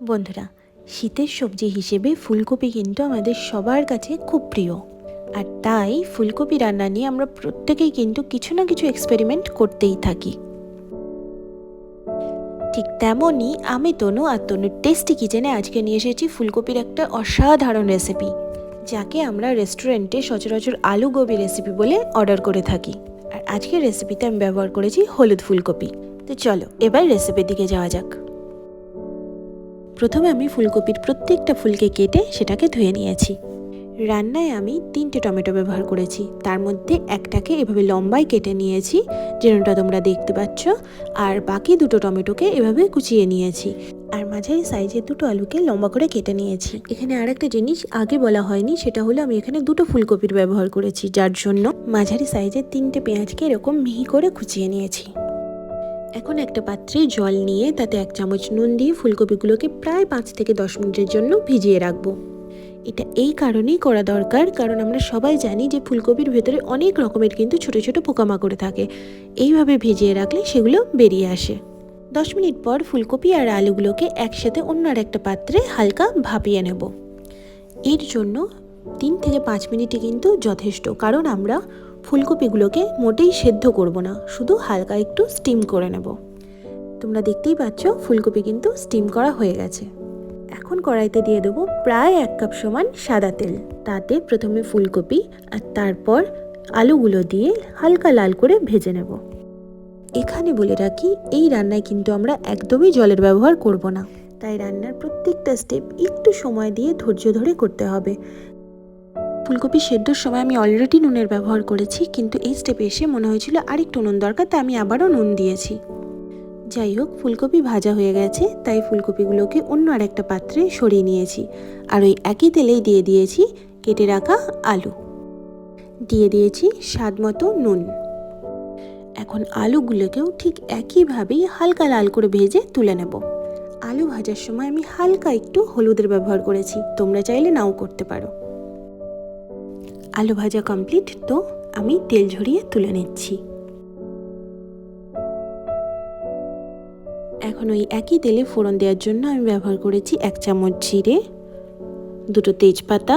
বন্ধুরা, শীতের সবজি হিসেবে ফুলকপি কিন্তু আমাদের সবার কাছে খুব প্রিয়। আর তাই ফুলকপি রান্না নিয়ে আমরা প্রত্যেকেই কিন্তু কিছু না কিছু এক্সপেরিমেন্ট করতেই থাকি। ঠিক তেমনই আমি তনু আর তনুর টেস্টি কিচেনে আজকে নিয়ে এসেছি ফুলকপির একটা অসাধারণ রেসিপি যাকে আমরা রেস্টুরেন্টে সচরাচর আলু গোবি রেসিপি বলে অর্ডার করে থাকি। আর আজকের রেসিপিতে আমি ব্যবহার করেছি হলুদ ফুলকপি। তো চলো, এবার রেসিপির দিকে যাওয়া যাক। প্রথমে আমি ফুলকপির প্রত্যেকটা ফুলকে কেটে সেটাকে ধুয়ে নিয়েছি। রান্নায় আমি তিনটে টমেটো ব্যবহার করেছি। তার মধ্যে একটাকে এভাবে লম্বায় কেটে নিয়েছি, যেরকমটা তোমরা দেখতে পাচ্ছ, আর বাকি দুটো টমেটোকে এভাবে কুচিয়ে নিয়েছি। আর মাঝারি সাইজের দুটো আলুকে লম্বা করে কেটে নিয়েছি। এখানে আরেকটা জিনিস আগে বলা হয়নি, সেটা হলো আমি এখানে দুটো ফুলকপির ব্যবহার করেছি। যার জন্য মাঝারি সাইজের তিনটে পেঁয়াজকে এরকম মিহি করে কুচিয়ে নিয়েছি। এখন একটা পাত্রে জল নিয়ে তাতে এক চামচ নুন দিয়ে ফুলকপিগুলোকে প্রায় পাঁচ থেকে দশ মিনিটের জন্য ভিজিয়ে রাখব। এটা এই কারণেই করা দরকার, কারণ আমরা সবাই জানি যে ফুলকপির ভেতরে অনেক রকমের কিন্তু ছোট ছোট পোকামাকড় থাকে। এইভাবে ভিজিয়ে রাখলে সেগুলো বেরিয়ে আসে। দশ মিনিট পর ফুলকপি আর আলুগুলোকে একসাথে অন্য আর একটা পাত্রে হালকা ভাপিয়ে নেব। এর জন্য তিন থেকে পাঁচ মিনিটই কিন্তু যথেষ্ট, কারণ আমরা ফুলকপিগুলোকে মোটেই সেদ্ধ করব না, শুধু হালকা একটু স্টিম করে নেব। তোমরা দেখতেই পাচ্ছ ফুলকপি কিন্তু স্টিম করা হয়ে গেছে। এখন কড়াইতে দিয়ে দেবো প্রায় এক কাপ সমান সাদা তেল। তাতে প্রথমে ফুলকপি আর তারপর আলুগুলো দিয়ে হালকা লাল করে ভেজে নেব। এখানে বলে রাখি, এই রান্নায় কিন্তু আমরা একদমই জলের ব্যবহার করব না। তাই রান্নার প্রত্যেকটা স্টেপ একটু সময় দিয়ে ধৈর্য ধরে করতে হবে। ফুলকপি সেদ্ধর সময় আমি অলরেডি নুনের ব্যবহার করেছি, কিন্তু এই স্টেপে এসে মনে হয়েছিল আরেকটু নুন দরকার, তাই আমি আবারও নুন দিয়েছি। যাই হোক, ফুলকপি ভাজা হয়ে গেছে, তাই ফুলকপিগুলোকে অন্য আরেকটা পাত্রে সরিয়ে নিয়েছি। আর ওই একই তেলেই দিয়ে দিয়েছি কেটে রাখা আলু। দিয়ে দিয়েছি স্বাদ মতো নুন। এখন আলুগুলোকেও ঠিক একইভাবেই হালকা লাল করে ভেজে তুলে নেব। আলু ভাজার সময় আমি হালকা একটু হলুদের ব্যবহার করেছি, তোমরা চাইলে নাও করতে পারো। আলু ভাজা কমপ্লিট তো আমি তেল ঝরিয়ে তুলে নিচ্ছি। এখন ওই একই তেলে ফোড়ন দেওয়ার জন্য আমি ব্যবহার করেছি এক চামচ জিরে, দুটো তেজপাতা,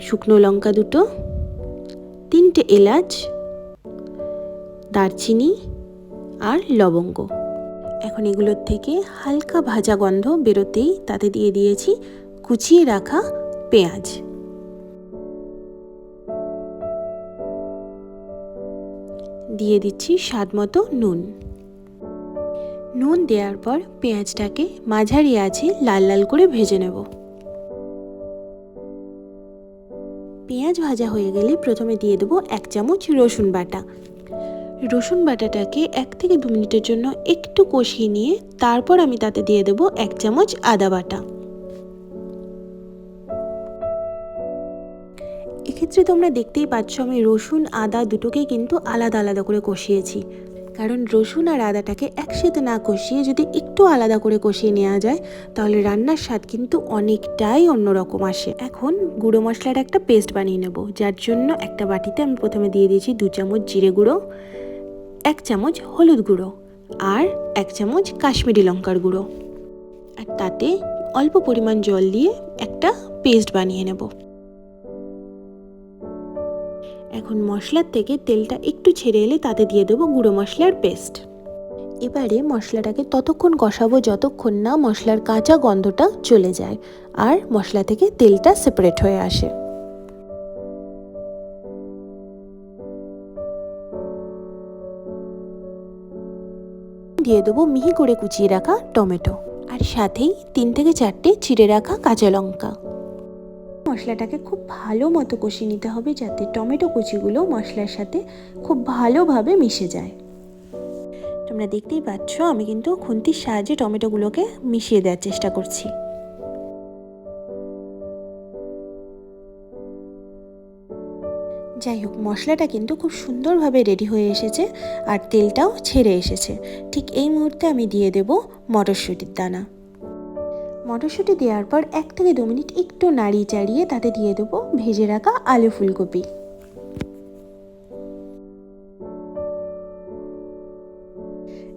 শুকনো লঙ্কা দুটো, তিনটে এলাচ, দারচিনি আর লবঙ্গ। এখন এগুলোর থেকে হালকা ভাজা গন্ধ বেরোতেই তাতে দিয়ে দিয়েছি কুচিয়ে রাখা পেঁয়াজ। দিয়ে দিচ্ছি স্বাদ মতো নুন। নুন দেওয়ার পর পেঁয়াজটাকে মাঝারি আছে লাল লাল করে ভেজে নেব। পেঁয়াজ ভাজা হয়ে গেলে প্রথমে দিয়ে দেবো এক চামচ রসুন বাটা। রসুন বাটাটাকে এক থেকে দু মিনিটের জন্য একটু কষিয়ে নিয়ে তারপর আমি তাতে দিয়ে দেবো এক চামচ আদা বাটা। এক্ষেত্রে তোমরা দেখতেই পাচ্ছ আমি রসুন, আদা দুটোকেই কিন্তু আলাদা আলাদা করে কষিয়েছি। কারণ রসুন আর আদাটাকে একসাথে না কষিয়ে যদি একটু আলাদা করে কষিয়ে নেওয়া যায়, তাহলে রান্নার স্বাদ কিন্তু অনেকটাই অন্যরকম আসে। এখন গুঁড়ো মশলার একটা পেস্ট বানিয়ে নেব, যার জন্য একটা বাটিতে আমি প্রথমে দিয়ে দিয়েছি দু চামচ জিরে গুঁড়ো, এক চামচ হলুদ গুঁড়ো আর এক চামচ কাশ্মীরি লঙ্কার গুঁড়ো। আর তাতে অল্প পরিমাণ জল দিয়ে একটা পেস্ট বানিয়ে নেব। এখন মশলার থেকে তেলটা একটু ছেড়ে এলে তাতে দিয়ে দেবো গুঁড়ো মশলার পেস্ট। এবারে মশলাটাকে ততক্ষণ কষাবো যতক্ষণ না মশলার কাঁচা গন্ধটা চলে যায় আর মশলা থেকে তেলটা সেপারেট হয়ে আসে। দিয়ে দেবো মিহি করে কুচিয়ে রাখা টমেটো। আর সাথেই তিন থেকে চারটে চিড়ে রাখা কাঁচা লঙ্কা। মশলাটাকে খুব ভালো মতো কষিয়ে নিতে হবে যাতে টমেটো কুচিগুলো মশলার সাথে খুব ভালোভাবে মিশে যায়। তোমরা দেখতেই পাচ্ছ, আমি কিন্তু খুন্তির সাহায্যে টমেটোগুলোকে মিশিয়ে দেওয়ার চেষ্টা করছি। যাই হোক, মশলাটা কিন্তু খুব সুন্দরভাবে রেডি হয়ে এসেছে আর তেলটাও ছেড়ে এসেছে। ঠিক এই মুহূর্তে আমি দিয়ে দেব মটরশুঁটির দানা। মটরশুঁটি দেওয়ার পর এক থেকে দু মিনিট একটু নাড়িয়ে চাড়িয়ে তাতে দিয়ে দেবো ভেজে রাখা আলু ফুলকপি।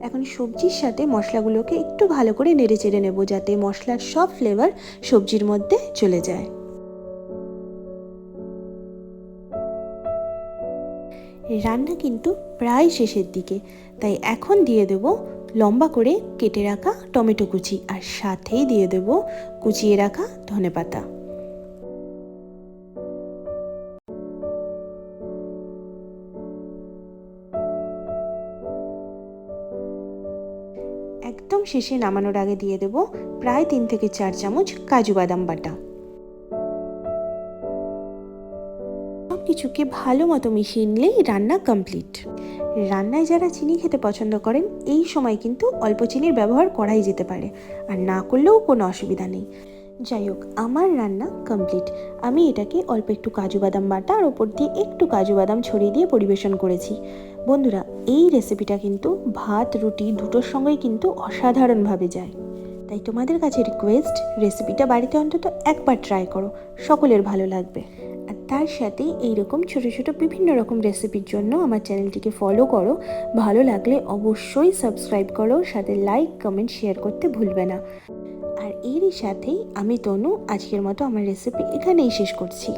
এখন সবজির সাথে মশলাগুলোকে একটু ভালো করে নেড়ে চেড়ে নেব যাতে মশলার সব ফ্লেভার সবজির মধ্যে চলে যায়। রান্না কিন্তু প্রায় শেষের দিকে, তাই এখন দিয়ে দেব লম্বা করে কেটে রাখা টমেটো কুচি আর সাথেই দিয়ে দেব কুচিয়ে রাখা ধনেপাতা একদম শেষে নামানোর আগে দিয়ে দেব প্রায় তিন থেকে চার চামচ কাজু বাদাম বাটা। সব কিছুকে ভালো মতো মিশিয়ে নিলেই রান্না কমপ্লিট রান্নায় যারা চিনি খেতে পছন্দ করেন, এই সময় কিন্তু অল্প চিনির ব্যবহার করাই যেতে পারে, আর না করলেও কোনো অসুবিধা নেই। যাই হোক, আমার রান্না কমপ্লিট আমি এটাকে অল্প একটু কাজু বাদাম বাটা আর ওপর দিয়ে একটু কাজু বাদাম ছড়িয়ে দিয়ে পরিবেশন করেছি। বন্ধুরা, এই রেসিপিটা কিন্তু ভাত, রুটি দুটোর সঙ্গেই কিন্তু অসাধারণভাবে যায়। তাই তোমাদের কাছে রিকোয়েস্ট রেসিপিটা বাড়িতে অন্তত একবার ট্রাই করো, সকলের ভালো লাগবে। তার সাথে এইরকম ছোটো ছোটো বিভিন্ন রকম রেসিপির জন্য আমার চ্যানেলটিকে ফলো করো। ভালো লাগলে অবশ্যই সাবস্ক্রাইব করো, সাথে লাইক কমেন্ট শেয়ার করতে ভুলবে না। আর এরই সাথেই আমি তনু আজকের মতো আমার রেসিপি এখানেই শেষ করছি।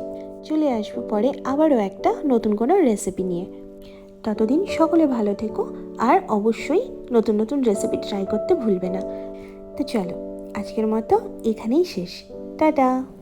চলে আসব পরে আবারও একটা নতুন কোনো রেসিপি নিয়ে। ততদিন সকলে ভালো থেকো, আর অবশ্যই নতুন নতুন রেসিপি ট্রাই করতে ভুলবে না। তো চলো, আজকের মতো এখানেই শেষ। টাটা!